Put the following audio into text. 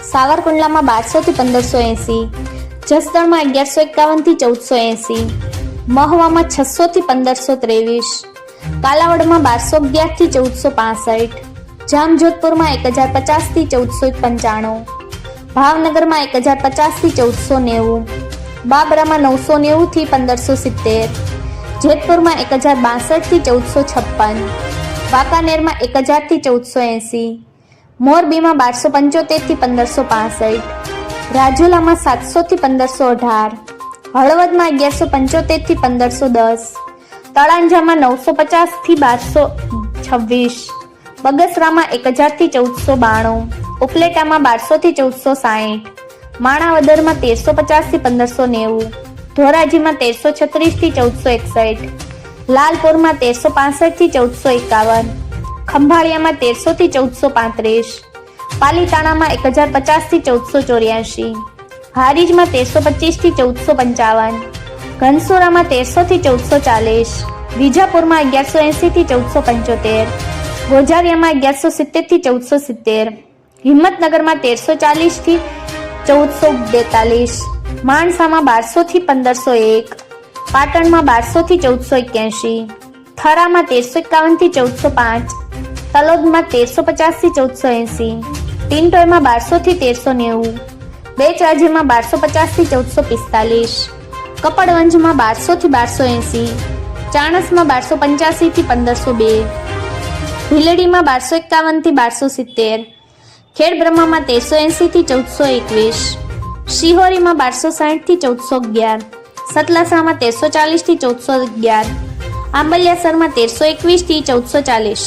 સાવરકુંડલામાં બારસો થી પંદરસો એંસી, જસદણમાં અગિયારસો એકાવનથી ચૌદસો એંસી, મહવામાં છસો થી પંદરસો ત્રેવીસ, કાલાવડમાં બારસો અગિયારથી ચૌદસો પાસઠ, જામજોધપુરમાં એક હજાર પચાસથી ચૌદસો પંચાણું, ભાવનગરમાં એક હજાર પચાસથી ચૌદસો નેવું, બાબરામાં નવસો નેવું થી પંદરસો સિત્તેર, જેતપુરમાં એક હજાર બાસઠથી ચૌદસો છપ્પન, વાંકાનેરમાં એક હજારથી ચૌદસો એંસી મોરબીમાં બારસો પંચોતેરથી પંદરસો પાસઠ. રાજુલામાં સાતસો થી પંદરસો અઢાર. હળવદમાં અગિયારસો પંચોતેરથી પંદરસો દસ. તળાંજામાં નવસો પચાસથી બારસો છવ્વીસ. બગસરામાં એક હજારથી ચૌદસો બાણું. ઉપલેટામાં બારસો થી ચૌદસો સાહીઠ. માણાવદરમાં તેરસો પચાસથી પંદરસો નેવું. ધોરાજીમાં તેરસો છત્રીસથી ચૌદસો એકસઠ. લાલપુરમાં તેરસો પાસઠથી ચૌદસો એકાવન. ખંભાળિયામાં તેરસો થી ચૌદસો પાંત્રીસ, પાલીતાણામાં એક હજાર પચાસથી ચૌદસો ચોર્યાસી હારીજમાં તેરસો પચીસથી ચૌદસો પંચાવન, ઘનસોરામાં તેરસો થી ચૌદસો ચાલીસ, વિજાપુરમાં અગિયારસો એંસી થી ચૌદસો પંચોતેર ગોજારિયામાં અગિયારસો સિત્તેરથી ચૌદસો સિત્તેર, હિંમતનગરમાં તેરસો ચાલીસથી ચૌદસો બેતાલીસ, માણસામાં બારસો થી પંદરસો એક, પાટણમાં બારસો થી ચૌદસો એક્યાસી થરામાં તેરસો એકાવનથી ચૌદસો પાંચ તલોદમાં તેરસો પચાસથી ચૌદસો એંસી ટિન્ટોયમાં બારસોથી તેરસો નેવું બેચરાજીમાં બારસો પચાસથી ચૌદસો પિસ્તાલીસ, કપડવંજમાં બારસોથી બારસો એંસી, ચાણસમાં બારસો પંચ્યાસીથી પંદરસો બે, ભીલડીમાં બારસો એકાવનથી બારસો સિત્તેર, ખેડબ્રહ્મામાં તેરસો એંસીથી ચૌદસો એકવીસ, શિહોરીમાં બારસો સાહીઠથી ચૌદસો અગિયાર, સતલાસામાં તેરસો ચાલીસથી ચૌદસો અગિયાર, આંબલિયાસરમાં તેરસો એકવીસથી ચૌદસો ચાલીસ